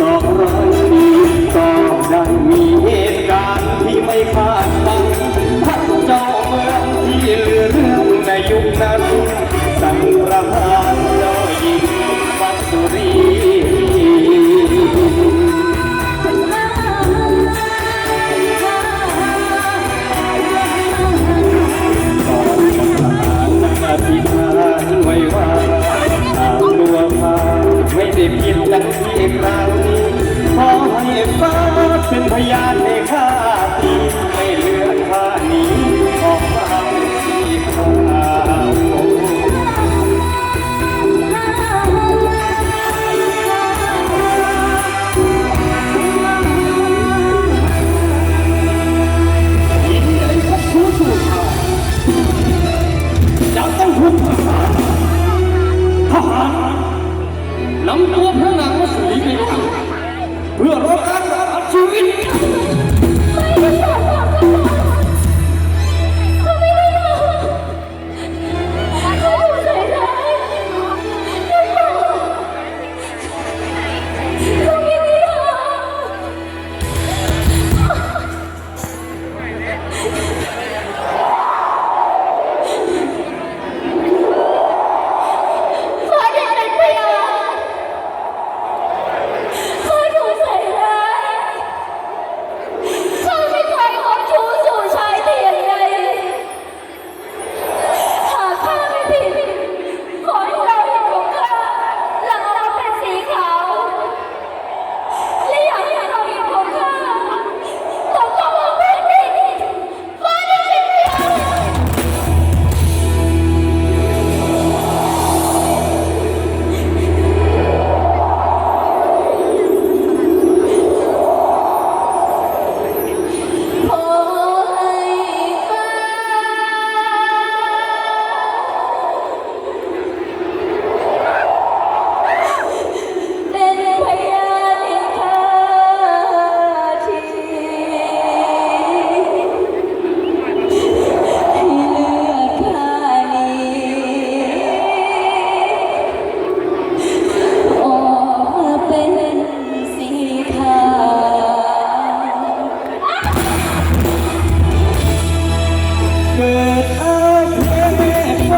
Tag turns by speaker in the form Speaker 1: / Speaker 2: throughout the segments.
Speaker 1: สองร้อยปีก็ได้มีเหตุการณ์ที่ไม่คาดฝันท่านเจ้าเมืองที่เรื่องในยุคนั้น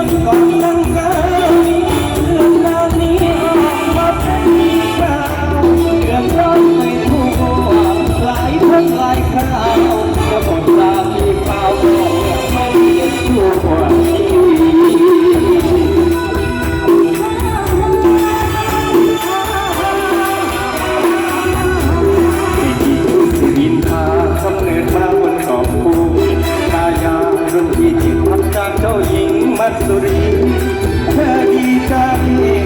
Speaker 1: Thank you. Masuri, Kadi Kadi.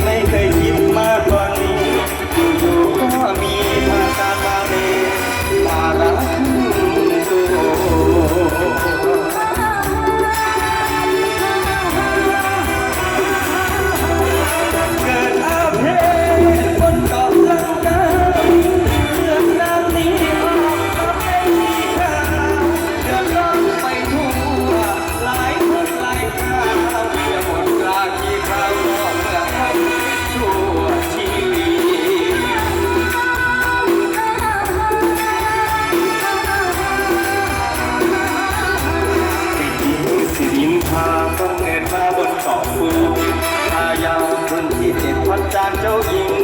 Speaker 1: làm châu diện